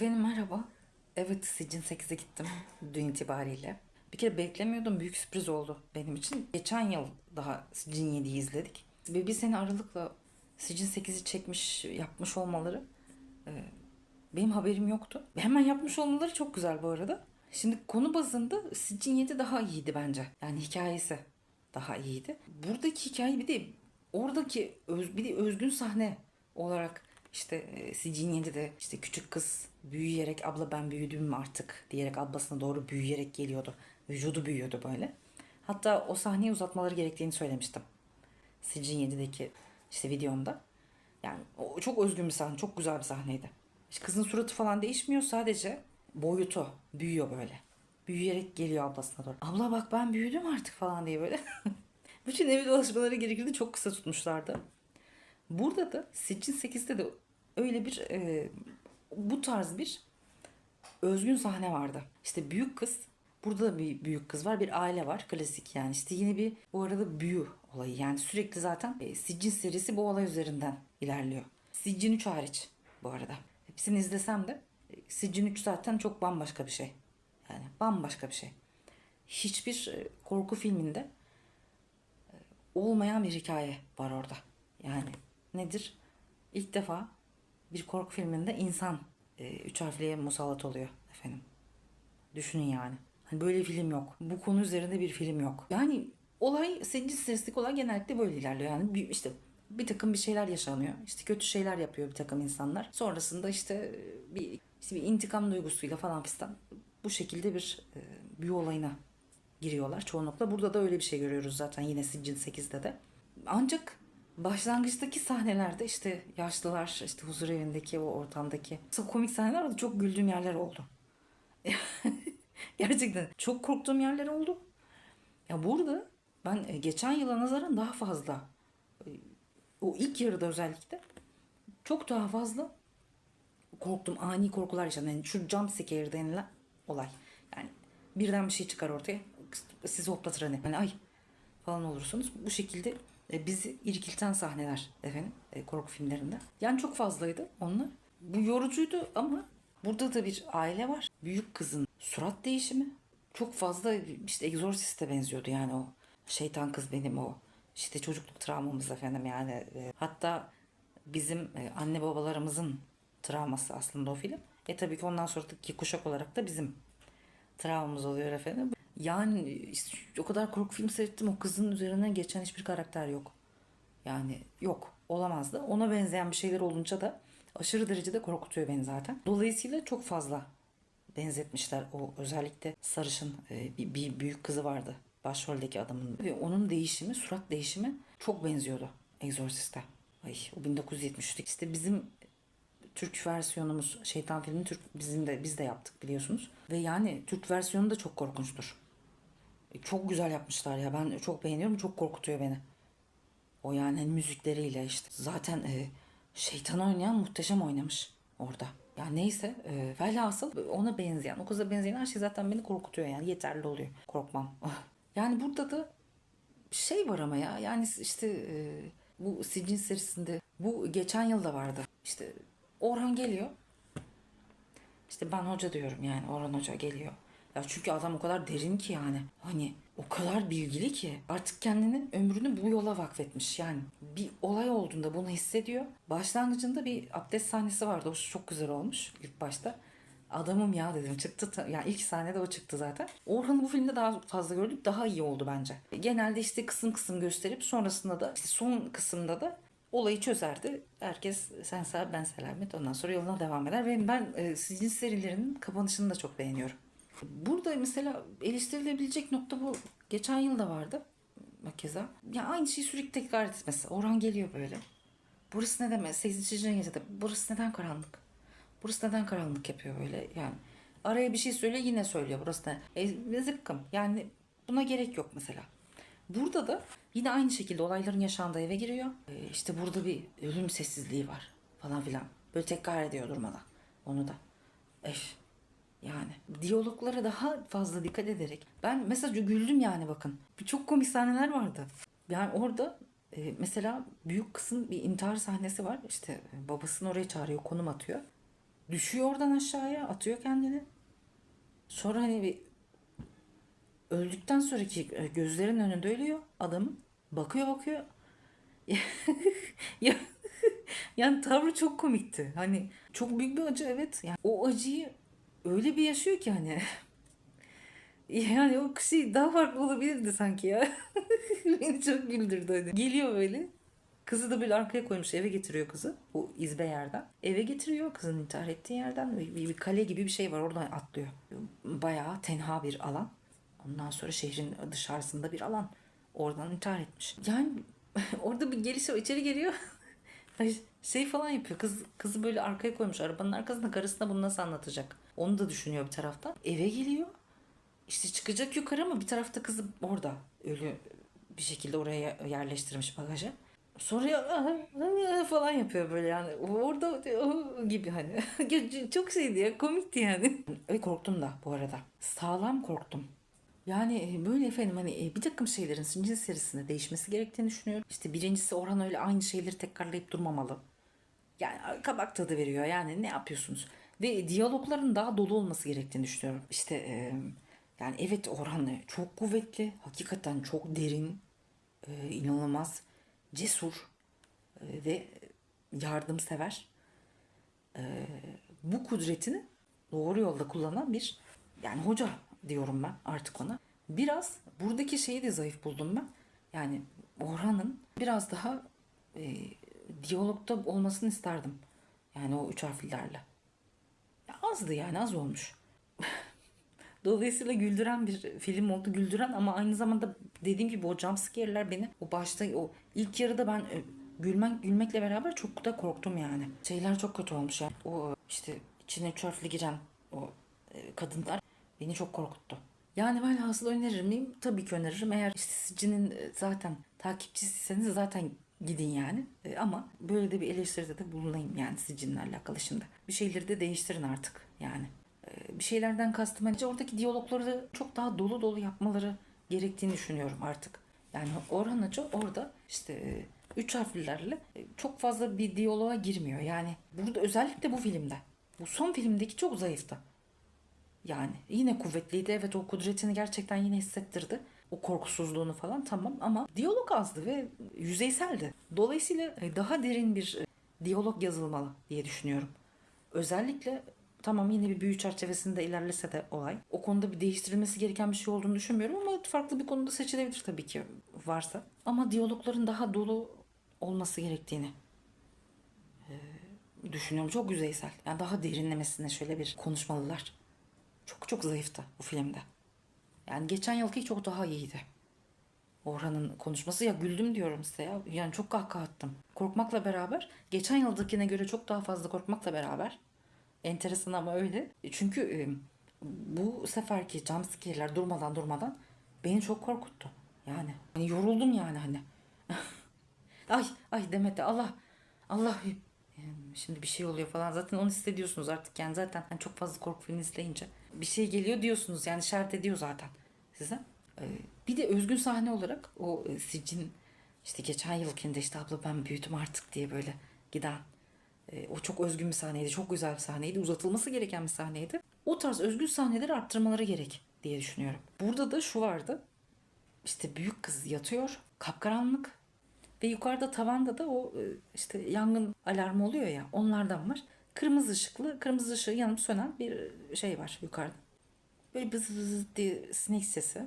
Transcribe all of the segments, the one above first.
Efendim merhaba. Evet Sicin 8'e gittim dün itibariyle. Bir kere beklemiyordum. Büyük sürpriz oldu benim için. Geçen yıl daha Sicin 7'yi izledik. Ve bir sene aralıkla Sicin 8'i çekmiş, yapmış olmaları e, benim haberim yoktu. Hemen yapmış olmaları çok güzel bu arada. Şimdi konu bazında Sicin 7 daha iyiydi bence. Yani hikayesi daha iyiydi. Buradaki hikaye bir de oradaki öz, bir de özgün sahne olarak işte e, Sicin 7'de işte küçük kız büyüyerek abla ben büyüdüm artık diyerek ablasına doğru büyüyerek geliyordu. Vücudu büyüyordu böyle. Hatta o sahneyi uzatmaları gerektiğini söylemiştim. Sicin 7'deki işte videomda. Yani o çok özgün bir sahne, çok güzel bir sahneydi. İşte kızın suratı falan değişmiyor sadece boyutu büyüyor böyle. Büyüyerek geliyor ablasına doğru. Abla bak ben büyüdüm artık falan diye böyle. Bütün evi dolaşmaları gerekirdi çok kısa tutmuşlardı. Burada da Sicin 8'de de öyle bir e, bu tarz bir özgün sahne vardı. İşte büyük kız Burada da bir büyük kız var, bir aile var. Klasik yani. İşte yine bir bu arada büyü olayı. Yani sürekli zaten e, Sicin serisi bu olay üzerinden ilerliyor. Sicin 3 hariç bu arada. Hepsini izlesem de e, Sicin 3 zaten çok bambaşka bir şey. Yani bambaşka bir şey. Hiçbir e, korku filminde e, olmayan bir hikaye var orada. Yani nedir? İlk defa bir korku filminde insan e, üç harfliye musallat oluyor efendim. Düşünün yani. Hani böyle film yok. Bu konu üzerinde bir film yok. Yani olay, seninci streslik olay genellikle böyle ilerliyor. Yani bir, işte bir takım bir şeyler yaşanıyor. İşte kötü şeyler yapıyor bir takım insanlar. Sonrasında işte bir, işte bir intikam duygusuyla falan fistan bu şekilde bir e, büyü olayına giriyorlar çoğunlukla. Burada da öyle bir şey görüyoruz zaten yine Sicin 8'de de. Ancak başlangıçtaki sahnelerde işte yaşlılar işte huzur evindeki o ortamdaki komik sahneler vardı. Çok güldüğüm yerler oldu. Gerçekten çok korktuğum yerler oldu. Ya burada ben e, geçen yıla nazaran daha fazla e, o ilk yarıda özellikle çok daha fazla korktum. Ani korkular yaşadım. Yani şu jump scare denilen olay. Yani birden bir şey çıkar ortaya. Sizi hoplatır hani. Hani ay falan olursunuz. Bu şekilde e, bizi irkilten sahneler efendim e, korku filmlerinde. Yani çok fazlaydı onlar. Bu yorucuydu ama burada da bir aile var. Büyük kızın surat değişimi çok fazla işte egzorsiste benziyordu yani o şeytan kız benim o işte çocukluk travmamız efendim yani E, hatta bizim e, anne babalarımızın travması aslında o film. E tabii ki ondan sonraki kuşak olarak da bizim travmamız oluyor efendim. Yani o kadar korku film seyrettim o kızın üzerine geçen hiçbir karakter yok. Yani yok olamazdı. Ona benzeyen bir şeyler olunca da aşırı derecede korkutuyor beni zaten. Dolayısıyla çok fazla benzetmişler o özellikle sarışın e, bir, bir büyük kızı vardı başroldeki adamın ve onun değişimi surat değişimi çok benziyordu Exorcist'e. Ay o 1973'te işte bizim Türk versiyonumuz şeytan filmi Türk bizim de biz de yaptık biliyorsunuz. Ve yani Türk versiyonu da çok korkunçtur. E, Çok güzel yapmışlar ya. Ben çok beğeniyorum. Çok korkutuyor beni. O yani hani müzikleriyle işte. Zaten e, şeytan oynayan muhteşem oynamış orada. Ya neyse e, velhasıl ona benzeyen, o kıza benzeyen her şey zaten beni korkutuyor yani. Yeterli oluyor. Korkmam. yani burada da şey var ama ya yani işte e, bu Sicin serisinde bu geçen yılda vardı. İşte Orhan geliyor. İşte ben hoca diyorum yani Orhan Hoca geliyor. Ya çünkü adam o kadar derin ki yani. Hani o kadar bilgili ki artık kendini ömrünü bu yola vakfetmiş. Yani bir olay olduğunda bunu hissediyor. Başlangıcında bir abdest sahnesi vardı. O çok güzel olmuş ilk başta. Adamım ya dedim çıktı. ta- Yani ilk sahnede o çıktı zaten. Orhan'ı bu filmde daha fazla gördük. Daha iyi oldu bence. Genelde işte kısım kısım gösterip sonrasında da işte son kısımda da olayı çözerdi. Herkes sen sağ ben selamet ondan sonra yoluna devam eder. Ve ben e, sizin serilerinin kapanışını da çok beğeniyorum. Burada mesela eleştirilebilecek nokta bu. Geçen yıl da vardı. Bak keza. Ya aynı şeyi sürekli tekrar etmesi. Orhan geliyor böyle. Burası ne demek? 8. gecede. Burası neden karanlık? Burası neden karanlık yapıyor böyle? Yani araya bir şey söylüyor yine söylüyor. Burası ne? E, zıkkım. Yani buna gerek yok mesela. Burada da yine aynı şekilde olayların yaşandığı eve giriyor. E, işte burada bir ölüm sessizliği var falan filan. Böyle tekrar ediyor durmadan. Onu da. Eş. Yani diyaloglara daha fazla dikkat ederek. Ben mesela güldüm yani bakın. Çok komik sahneler vardı. Yani orada e, mesela büyük kızın bir intihar sahnesi var. İşte e, babasını oraya çağırıyor, konum atıyor. Düşüyor oradan aşağıya atıyor kendini. Sonra hani bir öldükten sonraki e, gözlerin önünde ölüyor adamın. Bakıyor bakıyor. ya yani tavrı çok komikti. Hani çok büyük bir acı evet. Yani o acıyı öyle bir yaşıyor ki hani. Yani o kişi daha farklı olabilirdi sanki ya. Beni çok güldürdü hani. Geliyor böyle. Kızı da böyle arkaya koymuş eve getiriyor kızı. O izbe yerden. Eve getiriyor kızın intihar ettiği yerden. Bir, bir, bir kale gibi bir şey var oradan atlıyor. Bayağı tenha bir alan. Ondan sonra şehrin dışarısında bir alan. Oradan intihar etmiş. Yani orada bir gelişiyor içeri geliyor. Şey falan yapıyor. Kız kızı böyle arkaya koymuş arabanın arkasında karısına bunu nasıl anlatacak? Onu da düşünüyor bir taraftan. Eve geliyor. İşte çıkacak yukarı ama bir tarafta kızı orada ölü bir şekilde oraya yerleştirmiş bagaja. Sonra ya- falan yapıyor böyle yani. Orada gibi hani. Çok şeydi ya komikti yani. Ve korktum da bu arada. Sağlam korktum. Yani böyle efendim hani e, bir takım şeylerin Sincin serisinde değişmesi gerektiğini düşünüyorum. İşte birincisi Orhan öyle aynı şeyleri tekrarlayıp durmamalı. Yani kabak tadı veriyor yani ne yapıyorsunuz? Ve diyalogların daha dolu olması gerektiğini düşünüyorum. İşte e, yani evet Orhan çok kuvvetli, hakikaten çok derin, e, inanılmaz cesur e, ve yardımsever. E, bu kudretini doğru yolda kullanan bir yani hoca diyorum ben artık ona. Biraz buradaki şeyi de zayıf buldum ben. Yani Orhan'ın biraz daha diyalogda olmasını isterdim. Yani o üç harflilerle. Ya azdı yani az olmuş. Dolayısıyla güldüren bir film oldu. Güldüren ama aynı zamanda dediğim gibi o jumpscare'ler beni o başta o ilk yarıda ben e, gülmek gülmekle beraber çok da korktum yani. Şeyler çok kötü olmuş yani. O işte içine üç harfli giren o e, kadınlar beni çok korkuttu. Yani ben hasıl önerir miyim? Tabii ki öneririm. Eğer işte Sici'nin e, zaten takipçisiyseniz zaten gidin yani. E, Ama böyle de bir eleştiride de bulunayım yani Sici'nin alakalı şimdi. Bir şeyleri de değiştirin artık yani. E, Bir şeylerden kastım bence oradaki diyalogları çok daha dolu dolu yapmaları gerektiğini düşünüyorum artık. Yani Orhan Hoca orada işte e, üç harflilerle e, çok fazla bir diyaloğa girmiyor. Yani burada özellikle bu filmde. Bu son filmdeki çok zayıftı. Yani yine kuvvetliydi. Evet o kudretini gerçekten yine hissettirdi. O korkusuzluğunu falan tamam ama diyalog azdı ve yüzeyseldi. Dolayısıyla e, daha derin bir e, diyalog yazılmalı diye düşünüyorum. Özellikle tamam yine bir büyü çerçevesinde ilerlese de olay. O konuda bir değiştirilmesi gereken bir şey olduğunu düşünmüyorum ama farklı bir konuda seçilebilir tabii ki varsa. Ama diyalogların daha dolu olması gerektiğini e, düşünüyorum. Çok yüzeysel. Yani daha derinlemesine şöyle bir konuşmalılar. Çok çok zayıftı bu filmde. Yani geçen yılki çok daha iyiydi. Orhan'ın konuşması ya güldüm diyorum size ya. Yani çok kahkaha attım. Korkmakla beraber geçen yıldakine göre çok daha fazla korkmakla beraber enteresan ama öyle. E, Çünkü e, bu seferki jumpscare'ler durmadan durmadan beni çok korkuttu. Yani hani yoruldum yani hani. ay ay Demet Allah Allah e, şimdi bir şey oluyor falan zaten onu hissediyorsunuz artık yani zaten hani çok fazla korku filmi izleyince bir şey geliyor diyorsunuz yani şart ediyor zaten size. Ee, bir de özgün sahne olarak o e, Sicin işte geçen yılkinde işte abla ben büyüdüm artık diye böyle giden e, o çok özgün bir sahneydi. Çok güzel bir sahneydi. Uzatılması gereken bir sahneydi. O tarz özgün sahneleri arttırmaları gerek diye düşünüyorum. Burada da şu vardı. İşte büyük kız yatıyor. Kapkaranlık. Ve yukarıda tavanda da o e, işte yangın alarmı oluyor ya onlardan var. Kırmızı ışıklı, kırmızı ışığı yanıp sönen bir şey var yukarıda. Böyle bız bız diye sinek sesi.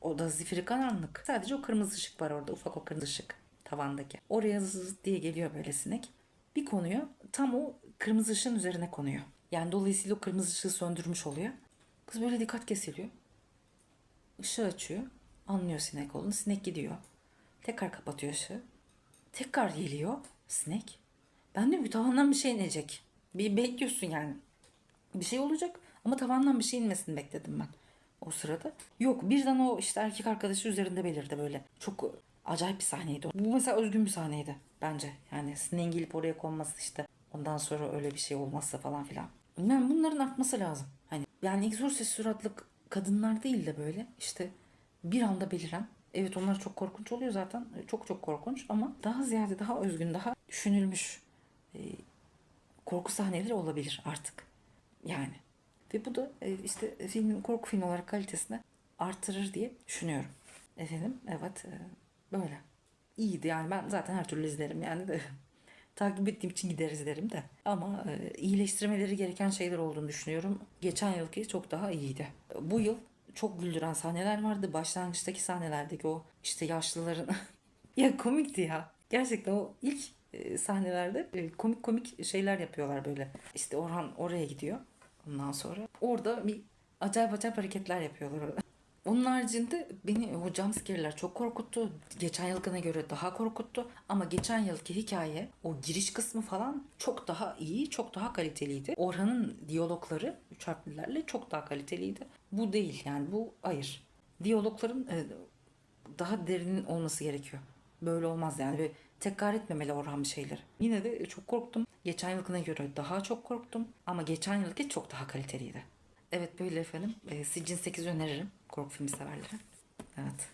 O da zifiri karanlık. Sadece o kırmızı ışık var orada. Ufak o kırmızı ışık tavandaki. Oraya zız diye geliyor böyle sinek. Bir konuyor. Tam o kırmızı ışığın üzerine konuyor. Yani dolayısıyla o kırmızı ışığı söndürmüş oluyor. Kız böyle dikkat kesiliyor. Işığı açıyor. Anlıyor sinek olduğunu. Sinek gidiyor. Tekrar kapatıyor ışığı. Tekrar geliyor sinek. Ben diyorum ki tavandan bir şey inecek. Bir bekliyorsun yani. Bir şey olacak ama tavandan bir şey inmesini bekledim ben o sırada. Yok birden o işte erkek arkadaşı üzerinde belirdi böyle. Çok acayip bir sahneydi. Bu mesela özgün bir sahneydi bence. Yani sineğin oraya konması işte. Ondan sonra öyle bir şey olmazsa falan filan. Yani bunların artması lazım. Hani yani egzorsis suratlık kadınlar değil de böyle işte bir anda beliren Evet onlar çok korkunç oluyor zaten. Çok çok korkunç ama daha ziyade daha özgün, daha düşünülmüş e, korku sahneleri olabilir artık. Yani. Ve bu da e, işte filmin korku filmi olarak kalitesini artırır diye düşünüyorum. Efendim evet e, böyle. İyiydi yani ben zaten her türlü izlerim yani de takip ettiğim için gideriz derim de. Ama e, iyileştirmeleri gereken şeyler olduğunu düşünüyorum. Geçen yılki çok daha iyiydi. Bu yıl çok güldüren sahneler vardı. Başlangıçtaki sahnelerdeki o işte yaşlıların ya komikti ya. Gerçekten o ilk e, sahnelerde e, komik komik şeyler yapıyorlar böyle. İşte Orhan oraya gidiyor. Ondan sonra orada bir acayip acayip hareketler yapıyorlar. Onun haricinde beni o jumpscare'ler çok korkuttu. Geçen yılkına göre daha korkuttu. Ama geçen yılki hikaye o giriş kısmı falan çok daha iyi, çok daha kaliteliydi. Orhan'ın diyalogları üç harflilerle çok daha kaliteliydi. Bu değil yani bu hayır. Diyalogların e, daha derinin olması gerekiyor. Böyle olmaz yani. Ve tekrar etmemeli Orhan bir şeyleri. Yine de çok korktum. Geçen yılkına göre daha çok korktum. Ama geçen yılki çok daha kaliteliydi. Evet böyle efendim. E, Sicin 8 öneririm korku filmi severlere. Evet.